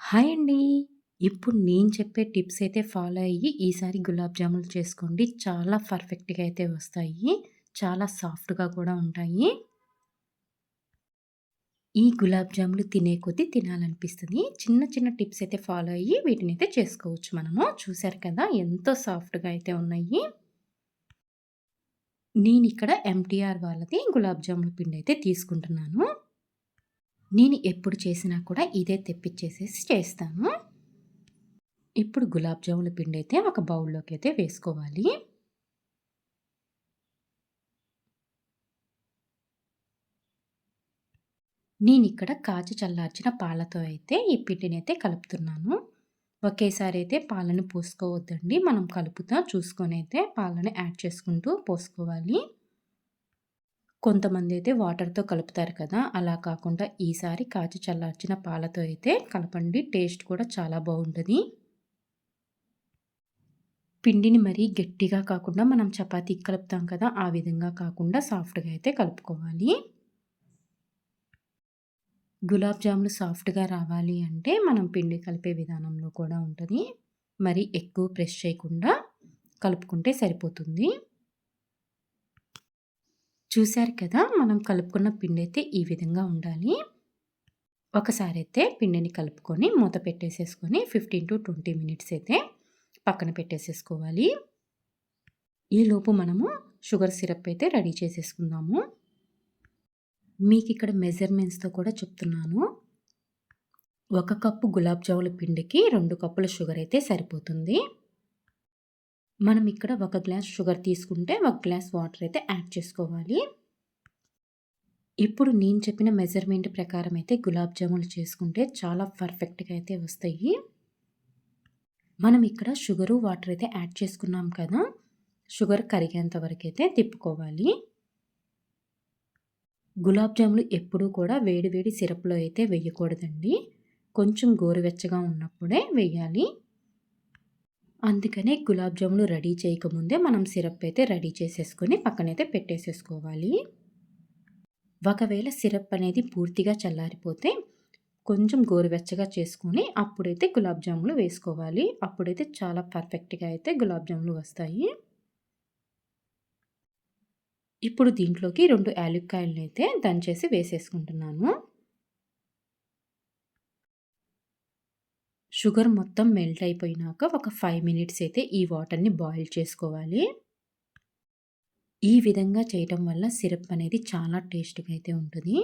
Hi అండి. ఇప్పుడు నేను చెప్పే టిప్స్ అయితే ఫాలో అయ్యి ఈసారి గులాబ్ జాములు చేసుకోండి. చాలా పర్ఫెక్ట్‌గా అయితే వస్తాయి. చాలా సాఫ్ట్‌గా కూడా ఉంటాయి. ఈ గులాబ్ జాములు తినే కొద్దీ తినాలనిపిస్తుంది చిన్న చిన్న టిప్స్ అయితే ఫాలో అయ్యి వీటిని అయితే చేసుకోవచ్చు మనము. చూసారు కదా! ఎంతో సాఫ్ట్‌గా అయితే ఉన్నాయి. నేను ఇక్కడ ఎంటీఆర్ వాళ్ళది గులాబ్ జాముల పిండయితే తీసుకుంటున్నాను. నేను ఎప్పుడు చేసినా కూడా ఇదే తెప్పిచ్చేసేసి చేస్తాను. ఇప్పుడు గులాబ్ జాముల పిండి అయితే ఒక బౌల్‌లోకి అయితే వేసుకోవాలి. ఇక్కడ కాచి చల్లార్చిన పాలతో అయితే ఈ పిండినైతే కలుపుతున్నాను. ఒకేసారి అయితే పాలను పోసుకోవద్దండి. మనం కలుపుతా చూసుకొని అయితే పాలను యాడ్ చేసుకుంటూ పోసుకోవాలి. కొంతమంది అయితే వాటర్‌తో కలుపుతారు కదా! అలా కాకుండా ఈసారి కాచి చల్లార్చిన పాలతో అయితే కలపండి. టేస్ట్ కూడా చాలా బాగుంటుంది పిండిని మరీ గట్టిగా కాకుండా మనం చపాతీకి కలుపుతాం కదా! ఆ విధంగా కాకుండా సాఫ్ట్‌గా అయితే కలుపుకోవాలి. గులాబ్ జాములు సాఫ్ట్‌గా రావాలి అంటే మనం పిండి కలిపే విధానంలో కూడా ఉంటుంది మరి ఎక్కువ ప్రెస్ చేయకుండా కలుపుకుంటే సరిపోతుంది. చూశారు కదా! మనం కలుపుకున్న పిండి అయితే ఈ విధంగా ఉండాలి. ఒకసారి అయితే పిండిని కలుపుకొని మూత పెట్టేసేసుకొని 15-20 మినిట్స్ అయితే పక్కన పెట్టేసేసుకోవాలి. ఈలోపు మనము షుగర్ సిరప్ అయితే రెడీ చేసేసుకుందాము. మీకు ఇక్కడ మెజర్‌మెంట్స్‌తో కూడా చెప్తున్నాను. ఒక కప్పు గులాబ్ జాముల పిండికి రెండు కప్పుల షుగర్ అయితే సరిపోతుంది. మనం ఇక్కడ ఒక గ్లాస్ షుగర్ తీసుకుంటే ఒక గ్లాస్ వాటర్ అయితే యాడ్ చేసుకోవాలి. ఇప్పుడు నేను చెప్పిన మెజర్‌మెంట్ ప్రకారం అయితే గులాబ్ జాములు చేసుకుంటే చాలా పర్ఫెక్ట్‌గా అయితే వస్తాయి. మనం ఇక్కడ షుగరు, వాటర్ అయితే యాడ్ చేసుకున్నాం కదా! షుగర్ కరిగేంత వరకు అయితే తిప్పుకోవాలి. గులాబ్ జాములు ఎప్పుడూ కూడా వేడి వేడి సిరప్‌లో అయితే వేయకూడదండి. కొంచెం గోరువెచ్చగా ఉన్నప్పుడే వేయాలి. అందుకనే గులాబ్ జాములు రెడీ చేయకముందే మనం సిరప్ అయితే రెడీ చేసేసుకొని పక్కనైతే పెట్టేసేసుకోవాలి. ఒకవేళ సిరప్ అనేది పూర్తిగా చల్లారిపోతే కొంచెం గోరువెచ్చగా చేసుకొని అప్పుడైతే గులాబ్ జాములు వేసుకోవాలి. అప్పుడైతే చాలా పర్ఫెక్ట్‌గా అయితే గులాబ్ జాములు వస్తాయి. ఇప్పుడు దీంట్లోకి రెండు యాలుక్కాయలను అయితే దంచేసి వేసేసుకుంటున్నాను. షుగర్ మొత్తం మెల్ట్ అయిపోయినాక ఒక ఫైవ్ మినిట్స్ అయితే ఈ వాటర్‌ని బాయిల్ చేసుకోవాలి. ఈ విధంగా చేయటం వల్ల సిరప్ అనేది చాలా టేస్ట్‌గా అయితే ఉంటుంది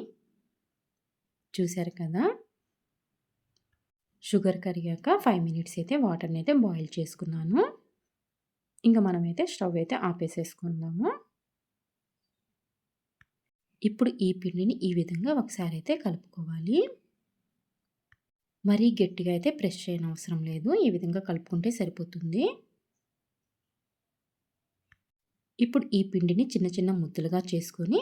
చూశారు కదా! షుగర్ కరిగాక ఫైవ్ మినిట్స్ అయితే వాటర్‌ని అయితే బాయిల్ చేసుకున్నాను. ఇంకా మనమైతే స్టవ్ అయితే ఆపేసేసుకుందాము. ఇప్పుడు ఈ పిండిని ఈ విధంగా ఒకసారి అయితే కలుపుకోవాలి. మరీ గట్టిగా అయితే ప్రెస్ చేయనవసరం లేదు. ఈ విధంగా కలుపుకుంటే సరిపోతుంది. ఇప్పుడు ఈ పిండిని చిన్న చిన్న ముద్దలుగా చేసుకొని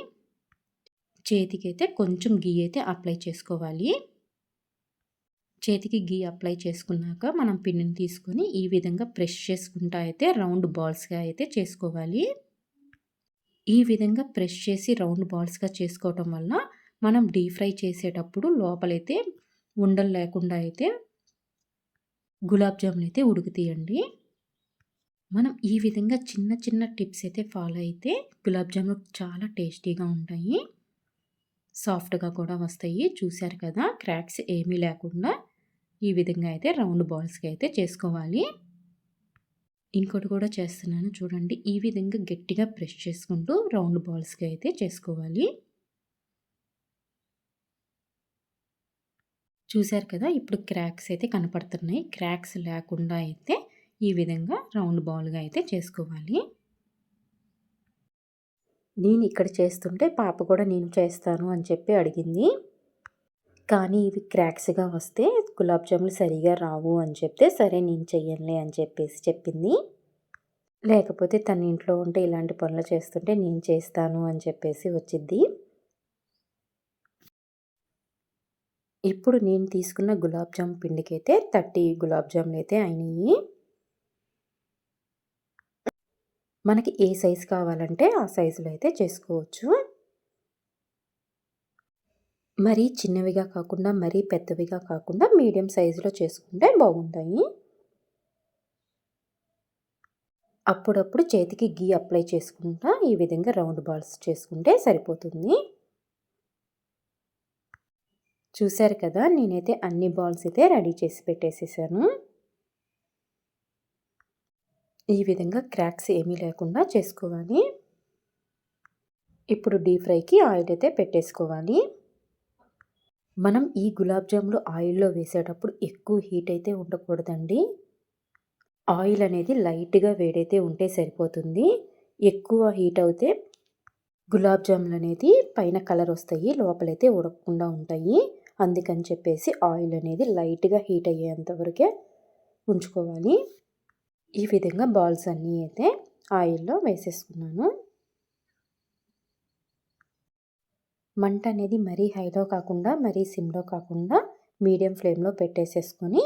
చేతికైతే కొంచెం గీ అయితే అప్లై చేసుకోవాలి. చేతికి గీ అప్లై చేసుకున్నాక మనం పిండిని తీసుకొని ఈ విధంగా ప్రెస్ చేసుకుంటా అయితే రౌండ్ బాల్స్‌గా అయితే చేసుకోవాలి. ఈ విధంగా ప్రెస్ చేసి రౌండ్ బాల్స్‌గా చేసుకోవటం వల్ల మనం డీప్ ఫ్రై చేసేటప్పుడు లోపలైతే ఉండలు లేకుండా అయితే గులాబ్ జామున్ అయితే ఉడుకుతాయండి. మనం ఈ విధంగా చిన్న చిన్న టిప్స్ అయితే ఫాలో అయితే గులాబ్ జామున్ చాలా టేస్టీగా ఉంటాయి. సాఫ్ట్‌గా కూడా వస్తాయి. చూశారు కదా! క్రాక్స్ ఏమీ లేకుండా ఈ విధంగా అయితే రౌండ్ బాల్స్కి అయితే చేసుకోవాలి. ఇంకోటి కూడా చేస్తున్నాను చూడండి. ఈ విధంగా గట్టిగా ప్రెస్ చేసుకుంటూ రౌండ్ బాల్స్కి అయితే చేసుకోవాలి. చూశారు కదా! ఇప్పుడు క్రాక్స్ అయితే కనపడుతున్నాయి. క్రాక్స్ లేకుండా అయితే ఈ విధంగా రౌండ్ బాల్‌గా అయితే చేసుకోవాలి. నేను ఇక్కడ చేస్తుంటే పాప కూడా నేను చేస్తాను అని చెప్పి అడిగింది. కానీ ఇవి క్రాక్స్‌గా వస్తే గులాబ్ జాములు సరిగా రావు అని చెప్తే, సరే నేను చెయ్యనులే అని చెప్పేసి చెప్పింది. లేకపోతే తన ఇంట్లో ఉంటే ఇలాంటి పనులు చేస్తుంటే నేను చేస్తాను అని చెప్పేసి వచ్చిద్ది. ఇప్పుడు నేను తీసుకున్న గులాబ్ జామ్ పిండికైతే 30 గులాబ్ అయితే అయినాయి. మనకి ఏ సైజు కావాలంటే ఆ సైజులో అయితే చేసుకోవచ్చు. మరీ చిన్నవిగా కాకుండా మరీ పెద్దవిగా కాకుండా మీడియం సైజులో చేసుకుంటే బాగుంటాయి అప్పుడప్పుడు చేతికి గీ అప్లై చేసుకుంటా ఈ విధంగా రౌండ్ బాల్స్ చేసుకుంటే సరిపోతుంది చూశారు కదా నేనైతే అన్ని బాల్స్ అయితే రెడీ చేసి పెట్టేసేసాను. ఈ విధంగా క్రాక్స్ ఏమీ లేకుండా చేసుకోవాలి. ఇప్పుడు డీప్ ఫ్రైకి ఆయిల్ అయితే పెట్టేసుకోవాలి. మనం ఈ గులాబ్ జాములు ఆయిల్లో వేసేటప్పుడు ఎక్కువ హీట్ అయితే ఉండకూడదండి. ఆయిల్ అనేది లైట్గా వేడైతే ఉంటే సరిపోతుంది. ఎక్కువ హీట్ అవుతే గులాబ్ జాములు అనేది పైన కలర్ వస్తాయి లోపలైతే ఉడకకుండా ఉంటాయి. అందుకని చెప్పేసి ఆయిల్ అనేది లైట్గా హీట్ అయ్యేంత వరకే ఉంచుకోవాలి. ఈ విధంగా బాల్స్ అన్నీ అయితే ఆయిల్లో వేసేసుకున్నాను. మంట అనేది మరీ హైలో కాకుండా మరీ సిమ్లో కాకుండా మీడియం ఫ్లేమ్లో పెట్టేసేసుకొని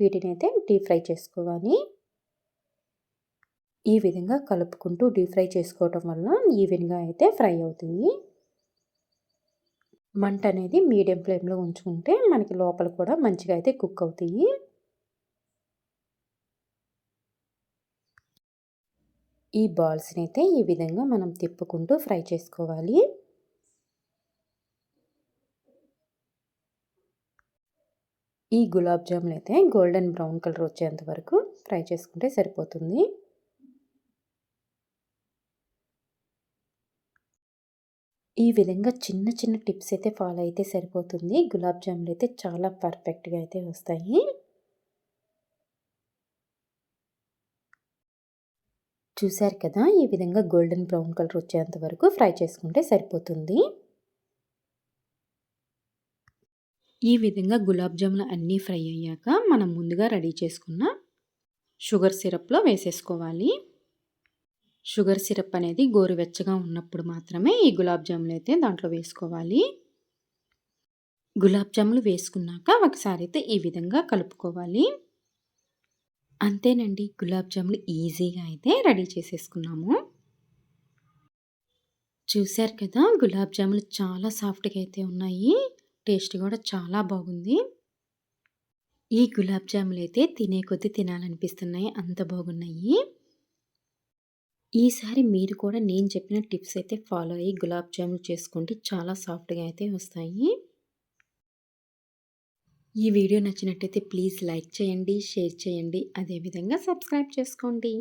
వీటిని అయితే డీప్ ఫ్రై చేసుకోవాలి. ఈ విధంగా కలుపుకుంటూ డీప్ ఫ్రై చేసుకోవటం వల్ల ఈవెన్గా అయితే ఫ్రై అవుతుంది మంట అనేది మీడియం ఫ్లేమ్లో ఉంచుకుంటే మనకి లోపల కూడా మంచిగా అయితే కుక్ అవుతాయి. ఈ బాల్స్ని అయితే ఈ విధంగా మనం తిప్పుకుంటూ ఫ్రై చేసుకోవాలి. ఈ గులాబ్ జాములు అయితే గోల్డెన్ బ్రౌన్ కలర్ వచ్చేంత వరకు ఫ్రై చేసుకుంటే సరిపోతుంది. ఈ విధంగా చిన్న చిన్న టిప్స్ అయితే ఫాలో అయితే సరిపోతుంది. గులాబ్ జాములు అయితే చాలా పర్ఫెక్ట్గా అయితే వస్తాయి. చూశారు కదా ఈ విధంగా గోల్డెన్ బ్రౌన్ కలర్ వచ్చేంత వరకు ఫ్రై చేసుకుంటే సరిపోతుంది. ఈ విధంగా గులాబ్ జాములు అన్నీ ఫ్రై అయ్యాక మనం ముందుగా రెడీ చేసుకున్న షుగర్ సిరప్లో వేసేసుకోవాలి. షుగర్ సిరప్ అనేది గోరువెచ్చగా ఉన్నప్పుడు మాత్రమే ఈ గులాబ్ జాములు అయితే దాంట్లో వేసుకోవాలి. గులాబ్ జాములు వేసుకున్నాక ఒకసారి అయితే ఈ విధంగా కలుపుకోవాలి. అంతేనండి గులాబ్ జాములు ఈజీగా అయితే రెడీ చేసేసుకున్నాము. చూశారు కదా గులాబ్ జాములు చాలా సాఫ్ట్గా అయితే ఉన్నాయి. టేస్ట్ కూడా చాలా బాగుంది. ఈ గులాబ్ జాములు అయితే తినే కొద్దీ తినాలనిపిస్తున్నాయి అంత బాగున్నాయి. ఈసారి మీరు కూడా నేను చెప్పిన టిప్స్ అయితే ఫాలో అయ్యి గులాబ్ జామున్ చేసుకోండి చాలా సాఫ్ట్గా అయితే వస్తాయి. ఈ వీడియో నచ్చినట్టయితే ప్లీజ్ లైక్ చేయండి షేర్ చేయండి అదేవిధంగా సబ్స్క్రైబ్ చేసుకోండి.